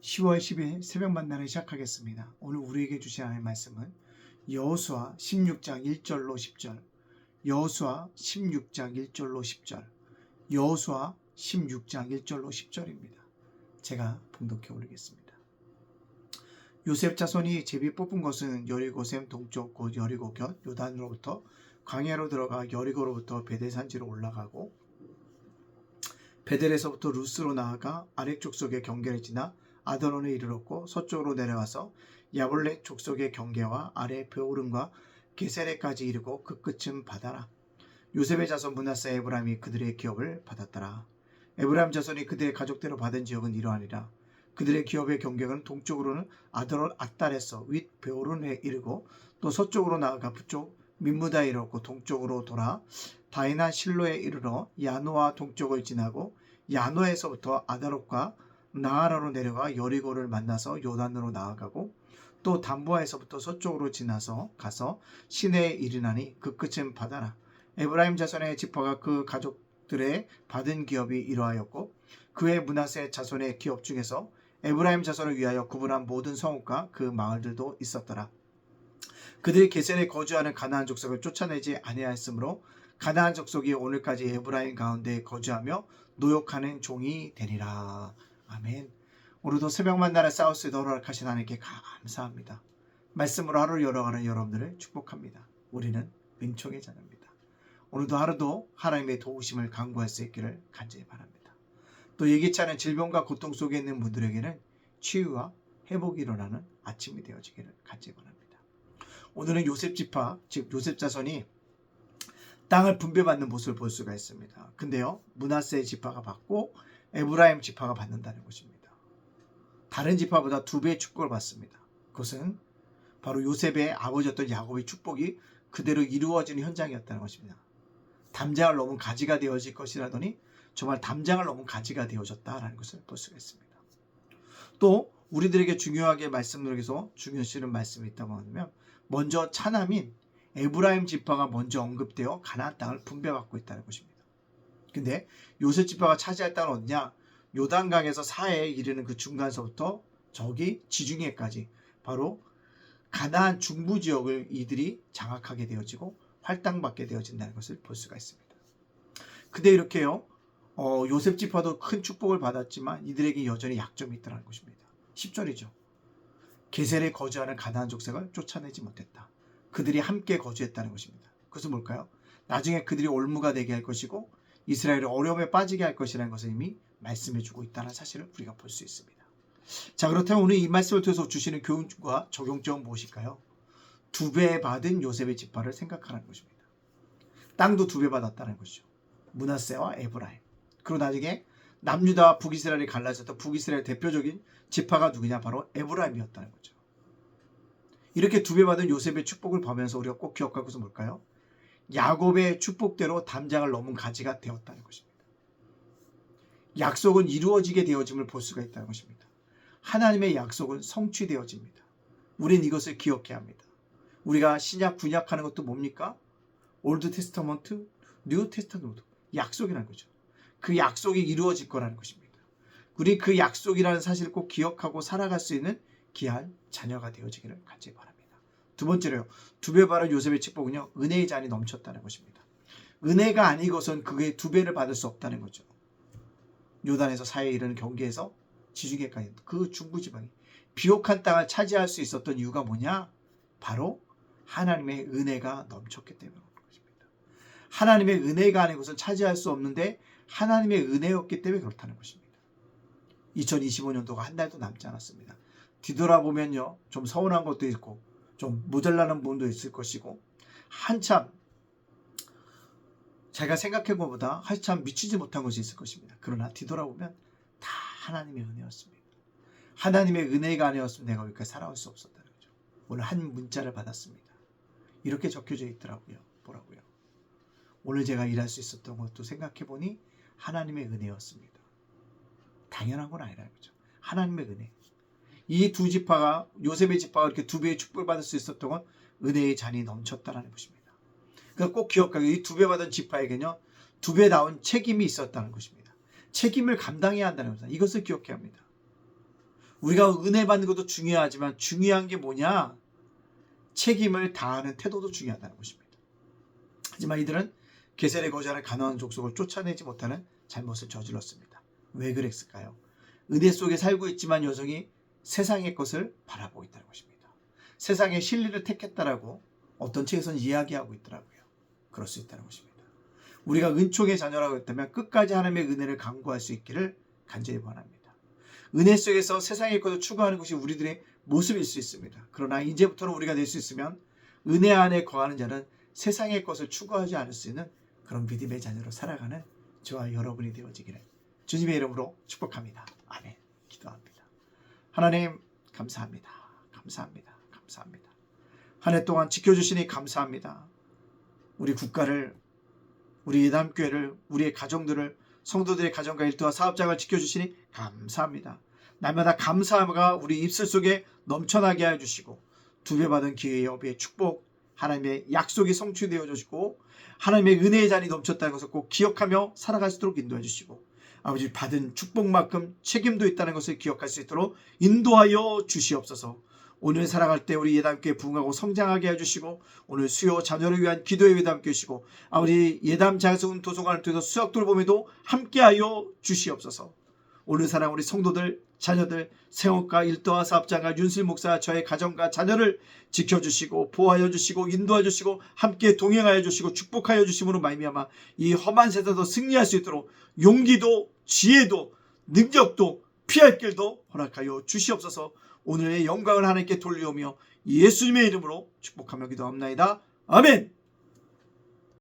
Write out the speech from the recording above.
10월 10일 새벽 만나를 시작하겠습니다. 오늘 우리에게 주신 하나님의 말씀은 여호수아 16장 1절로 10절 여호수아 16장 1절로 10절 여호수아 16장 1절로 10절입니다. 제가 봉독해 올리겠습니다. 요셉 자손이 제비 뽑은 것은 여리고샘 동쪽 곧 여리고 곁 요단으로부터 광야로 들어가 여리고로부터 베데산지로 올라가고 베델에서부터 루스로 나아가 아렉 족속의 경계를 지나 아드론에 이르렀고 서쪽으로 내려와서 야볼렛 족속의 경계와 아래 베오름과 게세레까지 이르고 그 끝은 바다라. 요셉의 자손 문하세 에브라임이 그들의 기업을 받았더라. 에브라임 자손이 그들의 가족대로 받은 지역은 이러하니라. 그들의 기업의 경계는 동쪽으로는 아드론 악달에서 윗 베오른에 이르고 또 서쪽으로 나아가 북쪽 민무다에 이르고 동쪽으로 돌아 다이나 실로에 이르러 야노아 동쪽을 지나고 야노에서부터 아다롯과 나하라로 내려가 여리고를 만나서 요단으로 나아가고 또 담보아에서부터 서쪽으로 지나서 가서 시내에 이르나니 그 끝은 바다라. 에브라임 자손의 지파가 그 가족들의 받은 기업이 이러하였고 그의 문하세 자손의 기업 중에서 에브라임 자손을 위하여 구분한 모든 성읍과 그 마을들도 있었더라. 그들이 게셀에 거주하는 가나안 족속을 쫓아내지 아니하였으므로 가나안 족속이 오늘까지 에브라임 가운데 거주하며 노역하는 종이 되리라. 아멘. 오늘도 새벽 만나라 사우스에 허락하신 하나님께 감사합니다. 말씀으로 하루를 열어가는 여러분들을 축복합니다. 우리는 민총의 자녀입니다. 오늘도 하루도 하나님의 도우심을 강구할 수 있기를 간절히 바랍니다. 또 예기치 않은 질병과 고통 속에 있는 분들에게는 치유와 회복이 일어나는 아침이 되어지기를 간절히 바랍니다. 오늘은 요셉 지파, 즉 요셉 자손이 땅을 분배받는 모습을 볼 수가 있습니다. 근데요, 문하세 지파가 받고 에브라임 지파가 받는다는 것입니다. 다른 지파보다 두 배의 축복을 받습니다. 그것은 바로 요셉의 아버지였던 야곱의 축복이 그대로 이루어지는 현장이었다는 것입니다. 담장을 넘은 가지가 되어질 것이라더니 정말 담장을 넘은 가지가 되어졌다라는 것을 볼 수가 있습니다. 또 우리들에게 중요하게 말씀드리기서 중요시는 말씀이 있다고 하면 먼저 차남인 에브라임 지파가 먼저 언급되어 가나안 땅을 분배받고 있다는 것입니다. 근데 요셉 지파가 차지할 땅은 어디냐? 요단강에서 사해에 이르는 그 중간서부터 저기 지중해까지 바로 가나안 중부 지역을 이들이 장악하게 되어지고 활당받게 되어진다는 것을 볼 수가 있습니다. 근데 이렇게요. 어, 요셉 지파도 큰 축복을 받았지만 이들에게 여전히 약점이 있다는 것입니다. 10절이죠. 게셀에 거주하는 가나안 족속을 쫓아내지 못했다. 그들이 함께 거주했다는 것입니다. 그것은 뭘까요? 나중에 그들이 올무가 되게 할 것이고 이스라엘을 어려움에 빠지게 할 것이라는 것을 이미 말씀해 주고 있다는 사실을 우리가 볼 수 있습니다. 자, 그렇다면 오늘 이 말씀을 통해서 주시는 교훈과 적용점은 무엇일까요? 두 배 받은 요셉의 지파를 생각하는 것입니다. 땅도 두 배 받았다는 것이죠. 문하세와 에브라임. 그리고 나중에 남유다와 북이스라엘이 갈라졌던 북이스라엘 대표적인 지파가 누구냐? 바로 에브라임이었다는 거죠. 이렇게 두 배 받은 요셉의 축복을 보면서 우리가 꼭 것은 뭘까요? 야곱의 축복대로 담장을 넘은 가지가 되었다는 것입니다. 약속은 이루어지게 되어짐을 볼 수가 있다는 것입니다. 하나님의 약속은 성취되어집니다. 우린 이것을 기억해야 합니다. 우리가 신약 군약하는 것도 뭡니까? 올드 테스터먼트, 뉴 테스터먼트 약속이라는 거죠. 그 약속이 이루어질 거라는 것입니다. 우리 그 약속이라는 사실을 꼭 기억하고 살아갈 수 있는 귀한 자녀가 되어지기를 간절히 바랍니다. 두 번째로요. 두 배 받은 요셉의 축복은요. 은혜의 잔이 넘쳤다는 것입니다. 은혜가 아니고선 그게 두 배를 받을 수 없다는 거죠. 요단에서 사해에 이르는 경계에서 지중해까지 그 중부지방이 비옥한 땅을 차지할 수 있었던 이유가 뭐냐? 바로 하나님의 은혜가 넘쳤기 그런 것입니다. 하나님의 은혜가 아니고선 차지할 수 없는데 하나님의 은혜였기 때문에 그렇다는 것입니다. 2025년도가 한 달도 남지 않았습니다. 뒤돌아보면요. 좀 서운한 것도 있고 좀 모자라는 부분도 있을 것이고 한참 제가 생각한 것보다 한참 미치지 못한 것이 있을 것입니다. 그러나 뒤돌아보면 다 하나님의 은혜였습니다. 하나님의 은혜가 아니었으면 내가 여기까지 살아올 수 없었다는 거죠. 오늘 한 문자를 받았습니다. 이렇게 적혀져 있더라고요. 뭐라고요? 오늘 제가 일할 수 있었던 것도 생각해 보니 하나님의 은혜였습니다. 당연한 건 아니라는 거죠. 하나님의 은혜. 이 두 지파가 요셉의 지파가 이렇게 두 배의 축복을 받을 수 있었던 건 은혜의 잔이 넘쳤다라는 것입니다. 그러니까 꼭 기억하고 이두 배 받은 지파에게는요 두 배 나온 책임이 있었다는 것입니다. 책임을 감당해야 한다는 것입니다. 이것을 기억해야 합니다. 우리가 은혜 받는 것도 중요하지만 중요한 게 뭐냐? 책임을 다하는 태도도 중요하다는 것입니다. 하지만 이들은 게셀의 거절한 가나안 족속을 쫓아내지 못하는 잘못을 저질렀습니다. 왜 그랬을까요? 은혜 속에 살고 있지만 여성이 세상의 것을 바라보고 있다는 것입니다. 세상의 진리를 택했다라고 어떤 책에서는 이야기하고 있더라고요. 그럴 수 있다는 것입니다. 우리가 은총의 자녀라고 했다면 끝까지 하나님의 은혜를 강구할 수 있기를 간절히 원합니다. 은혜 속에서 세상의 것을 추구하는 것이 우리들의 모습일 수 있습니다. 그러나 이제부터는 우리가 될 수 있으면 은혜 안에 거하는 자는 세상의 것을 추구하지 않을 수 있는 그런 믿음의 자녀로 살아가는 저와 여러분이 되어지기를 주님의 이름으로 축복합니다. 아멘. 기도합니다. 하나님 감사합니다. 감사합니다. 감사합니다. 한 해 동안 지켜주시니 감사합니다. 우리 국가를 우리 예담교회를 우리의 가정들을 성도들의 가정과 일터와 사업장을 지켜주시니 감사합니다. 날마다 감사함과 우리 입술 속에 넘쳐나게 해주시고 두 배 받은 기회의 여비의 축복 하나님의 약속이 성취되어 주시고 하나님의 은혜의 잔이 넘쳤다는 것을 꼭 기억하며 살아갈 수 있도록 인도해 주시고 아버지 받은 축복만큼 책임도 있다는 것을 기억할 수 있도록 인도하여 주시옵소서. 오늘 살아갈 때 우리 예담교회 부흥하고 성장하게 해주시고 오늘 수요 자녀를 위한 기도의 예담교회 시고 아버지 예담 자수운 도서관을 통해서 수학 돌봄에도 함께하여 주시옵소서. 오늘 사랑 우리 성도들 자녀들 생업과 일터와 사업장과 윤슬 목사 저의 가정과 자녀를 지켜주시고 보호하여 주시고 인도하여 주시고 함께 동행하여 주시고 축복하여 주심으로 말미암아 이 험한 세상도 승리할 수 있도록 용기도 지혜도 능력도 피할 길도 허락하여 주시옵소서 오늘의 영광을 하나님께 돌리오며 예수님의 이름으로 축복하며 기도합나이다. 아멘